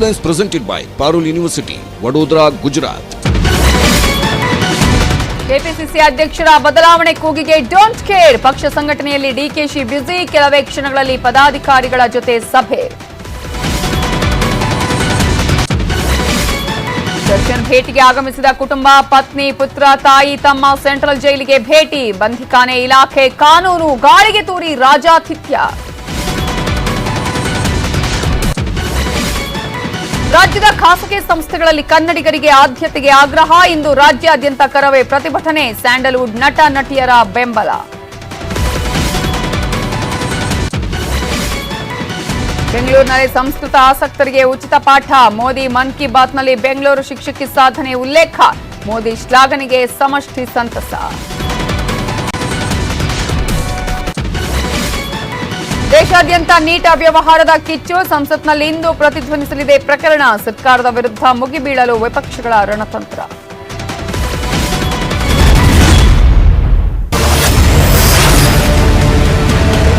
presented by Parul university Vadodara Gujarat KPCC ಅಧ್ಯಕ್ಷರ ಬದಲಾವಣೆ ಕೂಗಿಗೆ don't care ಪಕ್ಷ ಸಂಘಟನೆಯಲ್ಲಿ ಡಿಕೆಶಿ ಬ್ಯುಸಿ ಕೆಲವೇ ಕ್ಷಣಗಳಲ್ಲಿ ಪದಾಧಿಕಾರಿಗಳ ಜೊತೆ ಸಭೆ. ದರ್ಶನ್ ಭೇಟಿಗೆ ಆಗಮಿಸಿದ ಕುಟುಂಬ, ಪತ್ನಿ, ಪುತ್ರ, ತಾಯಿ ತಮ್ಮ ಸೆಂಟ್ರಲ್ ಜೈಲಿಗೆ ಭೇಟಿ. ಬಂಧಿಕಾನೆ ಇಲಾಖೆ ಕಾನೂನು ಗಾಳಿಗೆ ತೂರಿ ರಾಜಾತಿಥ್ಯ. ರಾಜ್ಯದ ಖಾಸಗಿ ಸಂಸ್ಥೆಗಳಲ್ಲಿ ಕನ್ನಡಿಗರಿಗೆ ಆದ್ಯತೆಗೆ ಆಗ್ರಹ ಇಂದು ರಾಜ್ಯಾದ್ಯಂತ ಕರವೇ ಪ್ರತಿಭಟನೆ. ಸ್ಯಾಂಡಲ್ವುಡ್ ನಟ, ನಟಿಯರ ಬೆಂಬಲ. ಬೆಂಗಳೂರಿನಲ್ಲಿ ಸಂಸ್ಕೃತ ಆಸಕ್ತರಿಗೆ ಉಚಿತ ಪಾಠ. ಮೋದಿ ಮನ್ ಕಿ ಬಾತ್ನಲ್ಲಿ ಬೆಂಗಳೂರು ಶಿಕ್ಷಕಿ ಸಾಧನೆ ಉಲ್ಲೇಖ. ಮೋದಿ ಶ್ಲಾಘನೆಗೆ ಸಮಷ್ಟಿ ಸಂತಸ. ದೇಶಾದ್ಯಂತ ನೀಟ್ ಅವ್ಯವಹಾರದ ಕಿಚ್ಚು ಸಂಸತ್ನಲ್ಲಿ ಇಂದು ಪ್ರತಿಧ್ವನಿಸಲಿದೆ ಪ್ರಕರಣ. ಸರ್ಕಾರದ ವಿರುದ್ಧ ಮುಗಿಬೀಳಲು ವಿಪಕ್ಷಗಳ ರಣತಂತ್ರ.